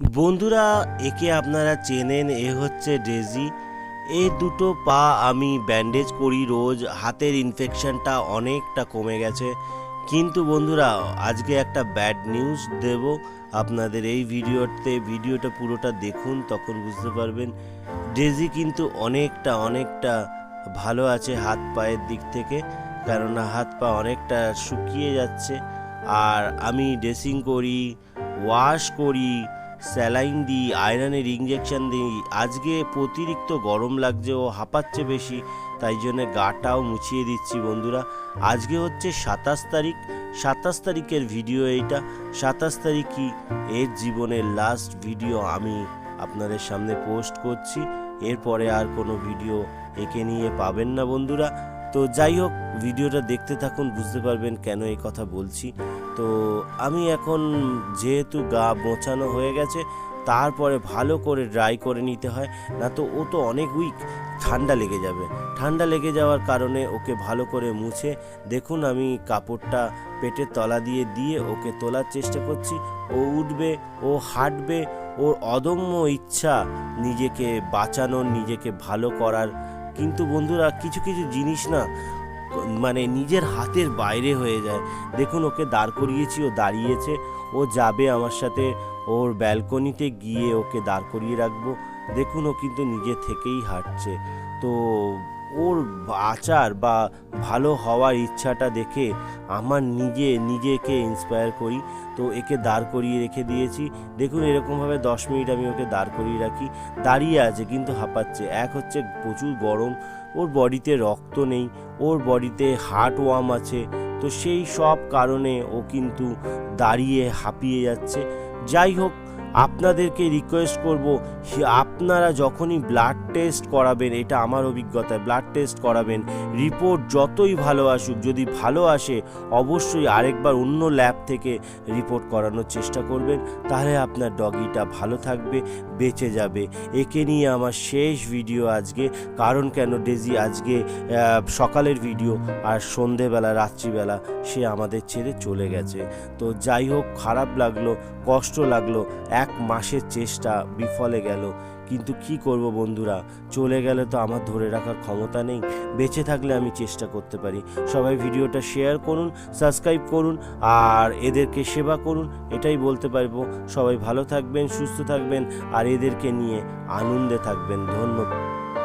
বন্ধুরা, একে আপনারা চেনেন, এ হচ্ছে ডেজি। এই দুটো পা আমি ব্যান্ডেজ করি রোজ, হাতের ইনফেকশনটা অনেকটা কমে গেছে। কিন্তু বন্ধুরা, আজকে একটা ব্যাড নিউজ দেব। আপনাদের এই ভিডিওতে, ভিডিওটা পুরোটা দেখুন, তখন বুঝতে পারবেন। ডেজি কিন্তু অনেকটা অনেকটা ভালো আছে হাত পায়ের দিক থেকে, কেননা হাত পা অনেকটা শুকিয়ে যাচ্ছে। আর আমি ড্রেসিং করি ওয়াশ করি স্যালাইন দিই, আয়রনের ইঞ্জেকশন দিই। আজকে অতিরিক্ত গরম লাগছে, ও হাঁপাচ্ছে বেশি, তাই জন্য গাটাও মুছিয়ে দিচ্ছি বন্ধুরা। আজকে হচ্ছে সাতাশ তারিখ, সাতাশ তারিখের ভিডিও এইটা। সাতাশ তারিখই এর জীবনের লাস্ট ভিডিও আমি আপনাদের সামনে পোস্ট করছি। এরপরে আর কোনো ভিডিও একে নিয়ে পাবেন না বন্ধুরা। তো যাই হোক, ভিডিওটা দেখতে থাকুন, বুঝতে পারবেন কেন এই কথা বলছি। তো আমি এখন যেহেতু গা মোছানো হয়ে গেছে, তারপরে ভালো করে ড্রাই করে নিতে হয়, না তো ও তো অনেক উইক ঠান্ডা লেগে যাবে। ঠান্ডা লেগে যাওয়ার কারণে ওকে ভালো করে মুছে, দেখুন আমি কাপড়টা পেটের তলা দিয়ে দিয়ে ওকে তোলার চেষ্টা করছি। ও উঠবে, ও হাঁটবে, ওর অদম্য ইচ্ছা নিজেকে বাঁচানোর, নিজেকে ভালো করার কিন্তু বন্ধুরা, কিছু কিছু জিনিস না মানে নিজের হাতের বাইরে হয়ে যায়। দেখুন, ওকে দাঁড় করিয়েছি, ও দাঁড়িয়েছে। ও যাবে আমার সাথে, ওর ব্যালকনিতে গিয়ে ওকে দাঁড় করিয়ে রাখব। দেখুন, ও কিন্তু নিজে থেকেই হাঁটছে। তো ওর আচার বা ভালো হওয়ার ইচ্ছাটা দেখে আমার নিজে, নিজেকে ইন্সপায়ার করি। তো একে দাঁড় করিয়ে রেখে দিয়েছি। দেখুন, এরকমভাবে দশ মিনিট আমি ওকে দাঁড় করিয়ে রাখি। দাঁড়িয়ে আছে, কিন্তু হাঁপাচ্ছে। এক হচ্ছে প্রচুর গরম, ওর বডিতে রক্ত নেই, ওর বডিতে হার্ট ওয়ার্ম আছে। তো সেই সব কারণে ও কিন্তু দাঁড়িয়ে হাঁপিয়ে যাচ্ছে। যাই হোক আপনাদেরকে রিকোয়েস্ট করব আপনারা যখনই ব্লাড টেস্ট করাবেন, এটা আমার অভিজ্ঞতা ব্লাড টেস্ট করাবেন রিপোর্ট যতই ভালো আসুক, যদি ভালো আসে, অবশ্যই আরেকবার অন্য ল্যাব থেকে রিপোর্ট করানোর চেষ্টা করবেন, তাহলে আপনার ডগিটা ভালো থাকবে, বেঁচে যাবে। একে নিয়ে আমার শেষ ভিডিও আজকে, কারণ কেন ডেজি আজকে সকালের ভিডিও আর সন্ধেবেলা, রাত্রিবেলা সে আমাদের ছেড়ে চলে গেছে। তো যাই হোক, খারাপ লাগল, কষ্ট লাগল এক মাসের চেষ্টা, বিফলে গেল। কিন্তু কি করব বন্ধুরা? চলে গেলে তো আমার ধরে রাখার ক্ষমতা নেই। বেঁচে থাকলে আমি চেষ্টা করতে পারি। সবাই ভিডিওটা শেয়ার করুন সাবস্ক্রাইব করুন, আর এদেরকে সেবা করুন, এটাই বলতে পারব। সবাই ভালো থাকবেন, সুস্থ থাকবেন, আর এদেরকে নিয়ে আনন্দে থাকবেন। ধন্যবাদ।